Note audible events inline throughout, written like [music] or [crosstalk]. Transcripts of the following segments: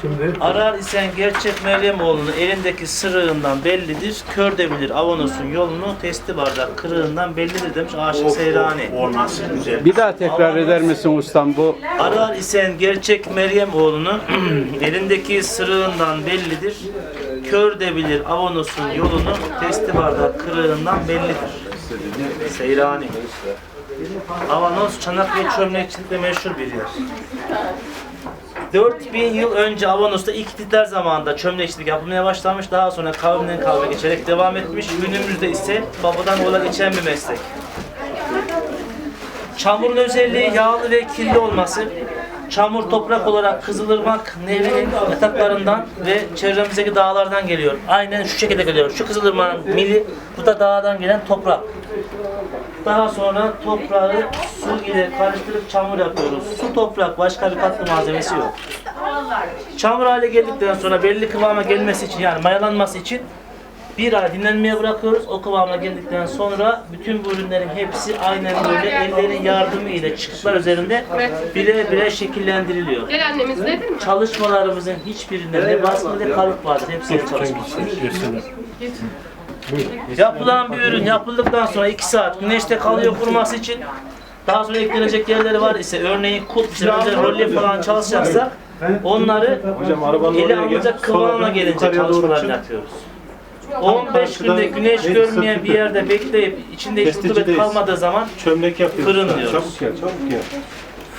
Şimdi Arar isen gerçek Meryem oğlunu elindeki sırığından bellidir. Kör de bilir Avanos'un yolunu testi bardak kırığından bellidir demiş Aşık Seyrani. o nasıl güzel. Bir daha tekrar eder misin ustam bu? Arar isen gerçek Meryem oğlunu [clears throat] elindeki sırığından bellidir. Kör de bilir Avanos'un yolunu testi bardak kırığından bellidir. Seyrani. Avanos Çanakkale çömlekçilikle meşhur bir yer. 4000 yıl önce Avanos'ta ilk Hititler zamanında çömlekçilik yapılmaya başlanmış. Daha sonra kavimden kavme geçerek devam etmiş. Günümüzde ise babadan oğula geçen bir meslek. Çamurun özelliği yağlı ve kirli olması. Çamur toprak olarak Kızılırmak Nehri'nin yataklarından ve çevremizdeki dağlardan geliyor. Aynen şu şekilde geliyor. Şu Kızılırmak'ın mili, bu da dağdan gelen toprak. Daha sonra toprağı su ile karıştırıp çamur yapıyoruz. Su toprak başka bir katkı malzemesi yok. Çamur hale geldikten sonra belli kıvama gelmesi için yani mayalanması için bir ay dinlenmeye bırakıyoruz. O kıvama geldikten sonra bütün bu ürünlerin hepsi aynen böyle ellerin yardımı ile çıkıklar üzerinde bire bire şekillendiriliyor. Gel annemiz dedin mi? Çalışmalarımızın hiçbirinde ne baskı ne kalıp vardır. Hepsi çalışma. Yapılan bir ürün yapıldıktan sonra 2 saat güneşte kalıyor kuruması için daha sonra eklenecek yerleri var ise örneğin kulp özel rolye falan çalışacaksak onları ele alınacak kıvama gelince çalışmalarını yapıyoruz. 15 günde güneş görmeyen bir yerde bekleyip içinde hiç rutubet kalmadığı zaman Çömlek yapıyoruz. Fırın diyoruz. Çabuk gel, çabuk gel.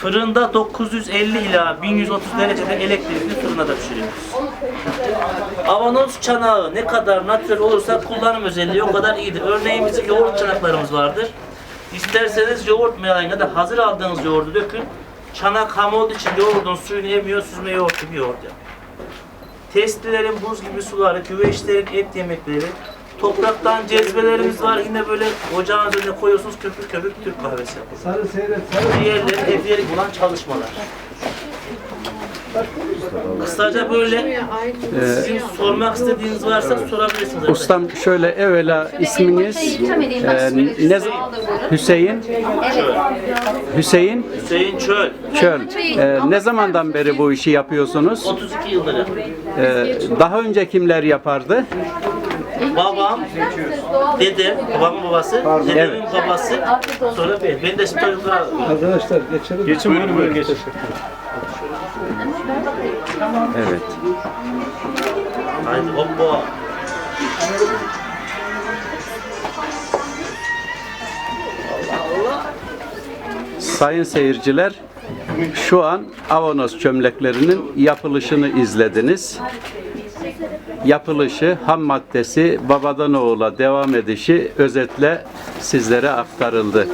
fırında 950 ila 1130 derecede elektrikli fırına da pişiriyoruz. Avanos çanağı ne kadar natürel olursa kullanım özelliği o kadar iyidir. Örneğin bizim yoğurt çanaklarımız vardır. İsterseniz yoğurt mayayına da hazır aldığınız yoğurdu dökün. Çanak ham olduğu için yoğurdun suyunu emiyor, süzme yoğurt gibi yoğurt yapın. Testilerin buz gibi suları, güveçlerin et yemekleri, topraktan cezvelerimiz var. Yine böyle ocağın üzerine koyuyorsunuz köpük köpük Türk kahvesi yapın. Sarı seyret, sarı. Diğerleri hediyelik olan çalışmalar. Kısaca böyle sizin sormak istediğiniz varsa sorabilirsiniz. arkadaşlar. Ustam şöyle evvela isminiz e, ne, Hüseyin Hüseyin Hüseyin Çöl, Çöl. E, ne zamandan beri bu işi yapıyorsunuz? 32 yıldır yapıyorum. E, daha önce kimler yapardı? Babam, dedem, babamın babası, dedemin babası, sonra ben. Ben de şimdi Arkadaşlar geçelim. Geçin buyurun buyurun geçin. Evet. Haydi hoppa. Sayın seyirciler, şu an Avanos çömleklerinin yapılışını izlediniz. Yapılışı, ham maddesi, babadan oğula devam edişi özetle sizlere aktarıldı.